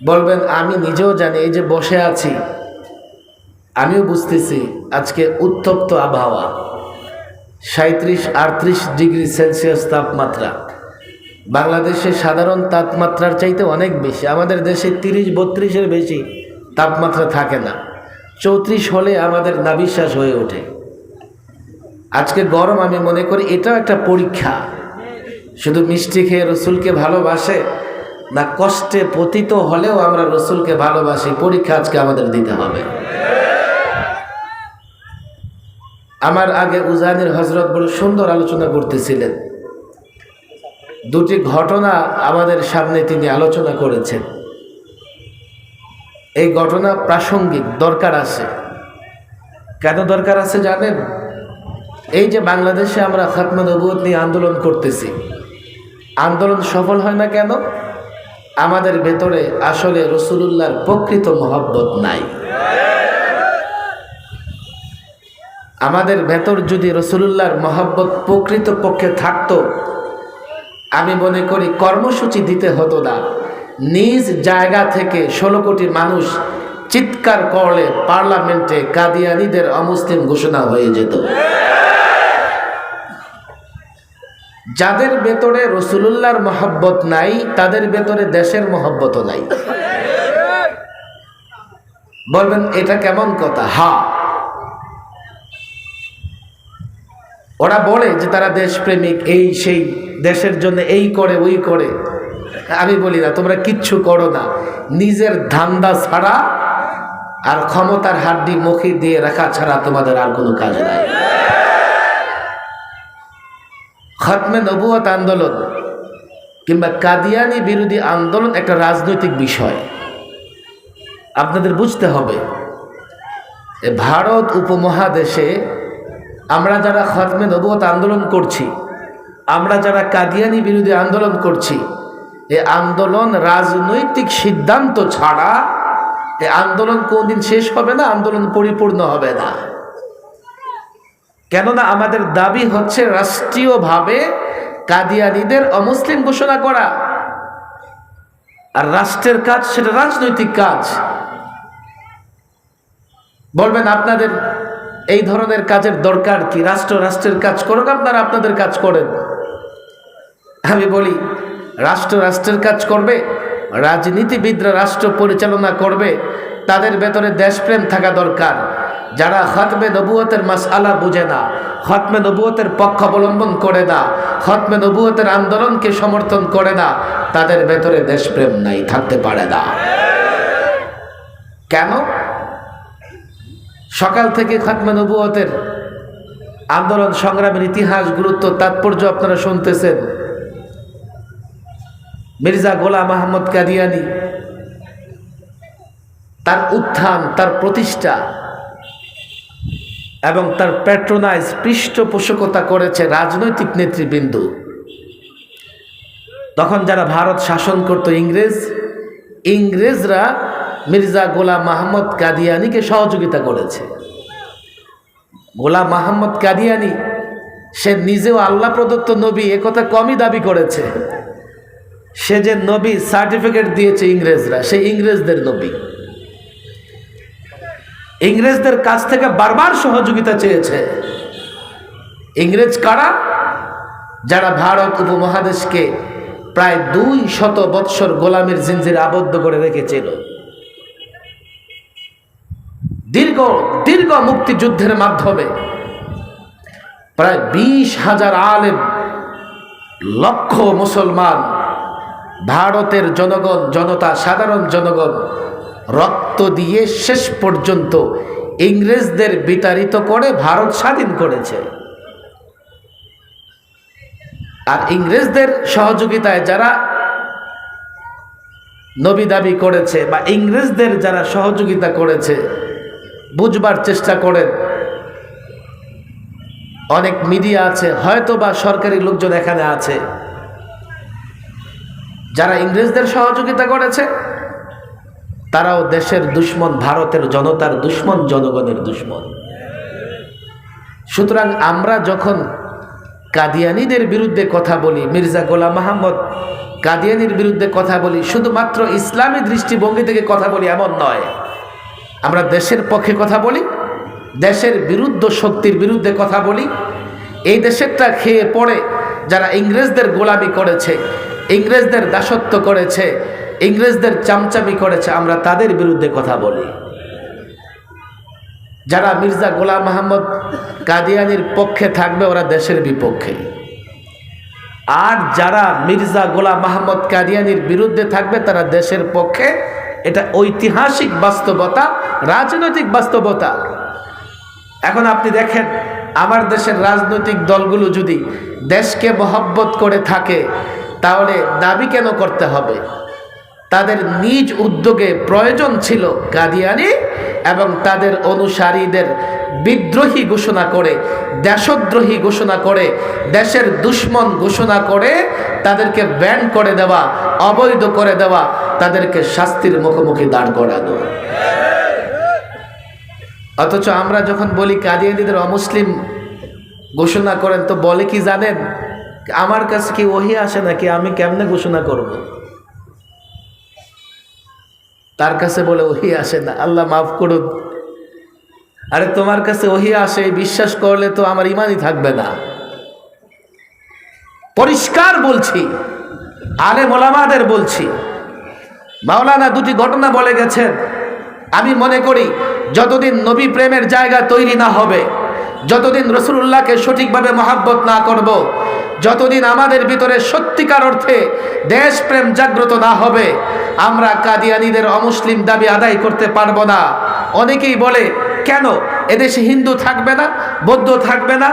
বলবেন, আমি নিজেও জানি, এই যে বসে আছি, আমিও বুঝতেছি আজকে উত্তপ্ত আবহাওয়া সাঁত্রিশ আটত্রিশ ডিগ্রি সেলসিয়াস তাপমাত্রা। বাংলাদেশে সাধারণ তাপমাত্রার চাইতে অনেক বেশি, আমাদের দেশে তিরিশ, বত্রিশের বেশি তাপমাত্রা থাকে না। চৌত্রিশ হলে আমাদের নাবিশ্বাস হয়ে ওঠে। আজকে গরম, আমি মনে করি এটাও একটা পরীক্ষা। শুধু মিষ্টি খেয়ে রসুলকে ভালোবাসে না, কষ্টে পতিত হলেও আমরা রসুলকে ভালোবাসি, পরীক্ষা আজকে আমাদের দিতে হবে। আমার আগে উজানির হজরত বড় সুন্দর আলোচনা করতেছিলেন। দুটি ঘটনা আমাদের সামনে তিনি আলোচনা করেছেন। এই ঘটনা প্রাসঙ্গিক, দরকার আছে। কেন দরকার আছে জানেন? এই যে বাংলাদেশে আমরা খাতমা নবুত নিয়ে আন্দোলন করতেছি, আন্দোলন সফল হয় না কেন? আমাদের ভেতরে আসলে রসুলুল্লাহর প্রকৃত মহব্বত নাই। আমাদের ভেতর যদি রসুলুল্লাহর মহব্বত প্রকৃত পক্ষে থাকতো, আমি মনে করি কর্মসূচি দিতে হতো না। নিজ জায়গা থেকে ষোলো কোটি মানুষ চিৎকার করলে পার্লামেন্টে কাদিয়ানিদের অমুসলিম ঘোষণা হয়ে যেত। যাদের ভেতরে রসুলুল্লাহর মহব্বত নাই, তাদের ভেতরে দেশের মহব্বতও নাই। বলবেন, এটা কেমন কথা? হা। ওরা বলে যে তারা দেশপ্রেমিক, এই সেই, দেশের জন্য এই করে, ওই করে। আমি বলি না, তোমরা কিচ্ছু করো না। নিজের ধান্দা ছাড়া আর ক্ষমতার হাড্ডি মুখে দিয়ে রাখা ছাড়া তোমাদের আর কোনো কাজ নাই। খতমে নবুয়ত আন্দোলন কিংবা কাদিয়ানি বিরোধী আন্দোলন একটা রাজনৈতিক বিষয়। আপনাদের বুঝতে হবে ভারত উপমহাদেশে আমরা যারা খতমে নবুয়ত আন্দোলন করছি, আমরা যারা কাদিয়ানি বিরোধী আন্দোলন করছি, এ আন্দোলন রাজনৈতিক সিদ্ধান্ত ছাড়া এ আন্দোলন কোনদিন শেষ হবে না, আন্দোলন পরিপূর্ণ হবে না। কেননা আমাদের দাবি হচ্ছে রাষ্ট্রীয়ভাবে কাদিয়ানিদের অমুসলিম ঘোষণা করা। আর রাষ্ট্রের কাজ সেটা রাজনৈতিক কাজ। বলবেন, আপনাদের এই ধরনের কাজের দরকার কি? রাষ্ট্র রাষ্ট্রের কাজ করুক, আপনারা আপনাদের কাজ করেন। আমি বলি, রাষ্ট্র রাষ্ট্রের কাজ করবে, রাজনীতিবিদরা রাষ্ট্র পরিচালনা করবে, তাদের ভেতরে দেশপ্রেম থাকা দরকার। যারা হতমে নবুয়তের মাসআলা বুঝে না হতমে নবুয়তের পক্ষ অবলম্বন করে না হতমে নবুয়তের আন্দোলনকে সমর্থন করে না, তাদের ভেতরে দেশপ্রেম নাই, থাকতে পারে না। কেন? সকাল থেকে খতমে নবুয়তের আন্দোলন সংগ্রামের ইতিহাস, গুরুত্ব, তাৎপর্য আপনারা শুনতেছেন। মির্জা গোলাম আহমদ কাদিয়ানি তার উত্থান, তার প্রতিষ্ঠা এবং তার প্যাট্রোনাইজ পৃষ্ঠপোষকতা করেছে রাজনৈতিক নেতৃবৃন্দ। তখন যারা ভারত শাসন করত ইংরেজ, ইংরেজরা মির্জা গোলাম মাহমদ কাদিয়ানিকে সহযোগিতা করেছে। গোলাম মাহমদ কাদিয়ানি, সে নিজেও আল্লাহ প্রদত্ত নবী একথা কমই দাবি করেছে। সে যে নবী সার্টিফিকেট দিয়েছে ইংরেজরা, সে ইংরেজদের নবী। ইংরেজদের কাছ থেকে বারবার সহযোগিতা চেয়েছে। ইংরেজ কারা? যারা ভারত উপমহাদেশকে প্রায় দুই শত বৎসর গোলামের জিনজির আবদ্ধ করে রেখেছিল। দীর্ঘ দীর্ঘ মুক্তিযুদ্ধের মাধ্যমে প্রায় বিশ হাজার আলেম, লক্ষ মুসলমান, ভারতের জনগণ, জনতা, সাধারণ জনগণ রক্ত দিয়ে শেষ পর্যন্ত ইংরেজদের বিতাড়িত করে ভারত স্বাধীন করেছে। আর ইংরেজদের সহযোগিতায় যারা নবী দাবি করেছে বা ইংরেজদের যারা সহযোগিতা করেছে, বুঝবার চেষ্টা করেন। অনেক মিডিয়া আছে হয়তো বা সরকারি লোকজন এখানে আছে, যারা ইংরেজদের সহযোগিতা করেছে। তারাও দেশের দুশ্মন, ভারতের জনতার দুশ্মন, জনগণের দুশ্মন। সুতরাং আমরা যখন কাদিয়ানিদের বিরুদ্ধে কথা বলি, মির্জা গোলাম মাহমদ কাদিয়ানির বিরুদ্ধে কথা বলি, শুধুমাত্র ইসলামী দৃষ্টিভঙ্গি থেকে কথা বলি এমন নয়। আমরা দেশের পক্ষে কথা বলি, দেশের বিরুদ্ধ শক্তির বিরুদ্ধে কথা বলি। এই দেশেরটা খেয়ে পড়ে যারা ইংরেজদের গোলামি করেছে, ইংরেজদের দাসত্ব করেছে ইংরেজদের চামচামি করেছে, আমরা তাদের বিরুদ্ধে কথা বলি। যারা মির্জা গোলাম মাহমদ কাদিয়ানির পক্ষে থাকবে, ওরা দেশের বিপক্ষে। আর যারা মির্জা গোলাম মাহমদ কাদিয়ানির বিরুদ্ধে থাকবে, তারা দেশের পক্ষে। এটা ঐতিহাসিক বাস্তবতা, রাজনৈতিক বাস্তবতা। এখন আপনি দেখেন, আমার দেশের রাজনৈতিক দলগুলো যদি দেশকে মহব্বত করে থাকে, তাহলে দাবি কেন করতে হবে? তাদের নিজ উদ্যোগে প্রয়োজন ছিল কাদিয়ানি এবং তাদের অনুসারীদের বিদ্রোহী ঘোষণা করে, দেশদ্রোহী ঘোষণা করে, দেশের দুশ্মন ঘোষণা করে তাদেরকে ব্যান করে দেওয়া, অবৈধ করে দেওয়া, তাদেরকে শাস্তির মুখোমুখি দাঁড় করানো অথচ আমরা যখন বলি কাদিয়ানিদের অমুসলিম ঘোষণা করেন, তো বলে কি জানেন আমার কাছে কি ওহি আসে নাকি আমি কেমনে ঘোষণা করব। তার কাছে বলে ওহি আসে না, আল্লাহ মাফ করুন আরে তোমার কাছে ওহি আসে, বিশ্বাস করলে তো আমার ইমানই থাকবে না পরিষ্কার বলছি আলে মোলামাদের বলছি, মাওলানা দুটি ঘটনা বলে গেছেন আমি মনে করি, যতদিন নবী প্রেমের জায়গা তৈরি না হবে, যতদিন রসুল্লাহকে সঠিকভাবে মহাব্বত না করব। যতদিন আমাদের ভিতরে সত্যিকার অর্থে দেশপ্রেম জাগ্রত না হবে, আমরা কাদিয়ানিদের অমুসলিম দাবি আদায় করতে পারব না। অনেকেই বলে, কেন? এদেশে হিন্দু থাকবে না, বৌদ্ধ থাকবে না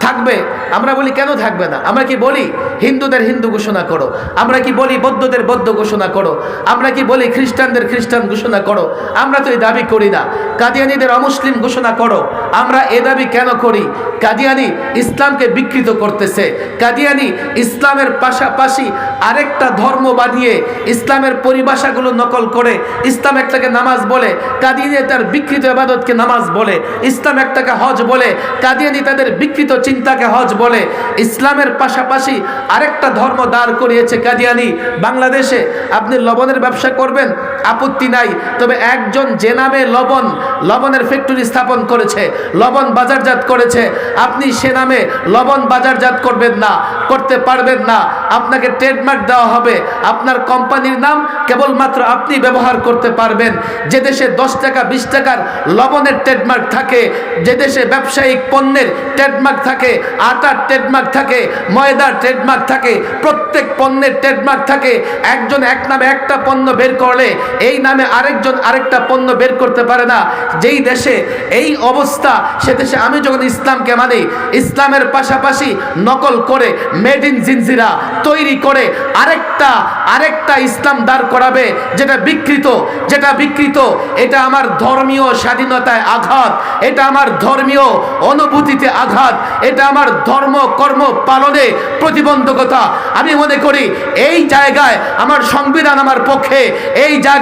থাকবে? আমরা বলি, কেন থাকবে না? আমরা কি বলি, হিন্দুদের হিন্দু ঘোষণা করো। আমরা কি বলি, বৌদ্ধদের বৌদ্ধ ঘোষণা করো? আমরা কি বলি, খ্রিস্টানদের খ্রিস্টান ঘোষণা করো? আমরা তো এই দাবি করি না। কাদিয়ানিদের অমুসলিম ঘোষণা করো। আমরা এ দাবি কেন করি? কাদিয়ানি ইসলামকে বিকৃত করতেছে। কাদিয়ানি ইসলামের পাশাপাশি আরেকটা ধর্ম বানিয়ে ইসলামের পরিভাষাগুলো নকল করে ইসলাম একটাকে নামাজ বলে, কাদিয়ানি তার বিকৃত আবাদতকে নামাজ বলে, ইসলাম একটাকে হজ বলে, কাদিয়ানি তাদের বিকৃত চিন্তাকে হজ বলে ইসলামের পাশাপাশি আরেকটা ধর্ম দাঁড় করিয়েছে কাদিয়ানি বাংলাদেশে। আপনি লবণের ব্যবসা করবেন আপত্তি নাই। তবে একজন যে নামে লবণ, লবণের ফ্যাক্টরি স্থাপন করেছে, লবণ বাজারজাত করেছে, আপনি সে নামে লবণ বাজারজাত করবেন না, করতে পারবেন না। আপনাকে ট্রেডমার্ক দেওয়া হবে। আপনার কোম্পানির নাম কেবলমাত্র আপনি ব্যবহার করতে পারবেন। যে দেশে দশ টাকা, বিশ টাকার লবণের ট্রেডমার্ক থাকে, যে দেশে ব্যবসায়িক পণ্যের ট্রেডমার্ক থাকে, আটার ট্রেডমার্ক থাকে, ময়দার ট্রেডমার্ক থাকে, প্রত্যেক পণ্যের ট্রেডমার্ক থাকে। একজন এক নামে একটা পণ্য বের করলে এই নামে আরেকজন আরেকটা পণ্য বের করতে পারে না। যেই দেশে এই অবস্থা, সে দেশে আমি যখন ইসলামকে মানি, ইসলামের পাশাপাশি নকল করে মেড ইন জিনজিরা তৈরি করে আরেকটা আরেকটা ইসলাম দাঁড় করাবে, যেটা বিকৃত যেটা বিকৃত, এটা আমার ধর্মীয় স্বাধীনতায় আঘাত, এটা আমার ধর্মীয় অনুভূতিতে আঘাত, এটা আমার ধর্ম কর্ম পালনে প্রতিবন্ধকতা। আমি মনে করি, এই জায়গায় আমার সংবিধান আমার পক্ষে, এই জায়গায়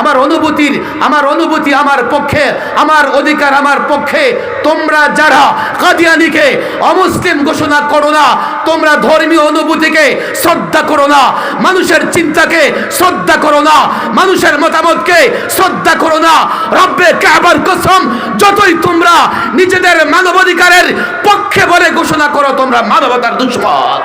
আমার অনুভূতির আমার অনুভূতি আমার পক্ষে, আমার অধিকার আমার পক্ষে। তোমরা যারা কাদিয়ানিকে অমুসলিম ঘোষণা করো না, তোমরা ধর্মীয় অনুভূতিকে শ্রদ্ধা করো না, মানুষের চিন্তাকে শ্রদ্ধা করো না, মানুষের মতামতকে শ্রদ্ধা করো না। রব্বে কাবার কসম, যতই তোমরা নিজেদের মানবাধিকারের পক্ষে বলে ঘোষণা করো, তোমরা মানবতার দুশ্মন।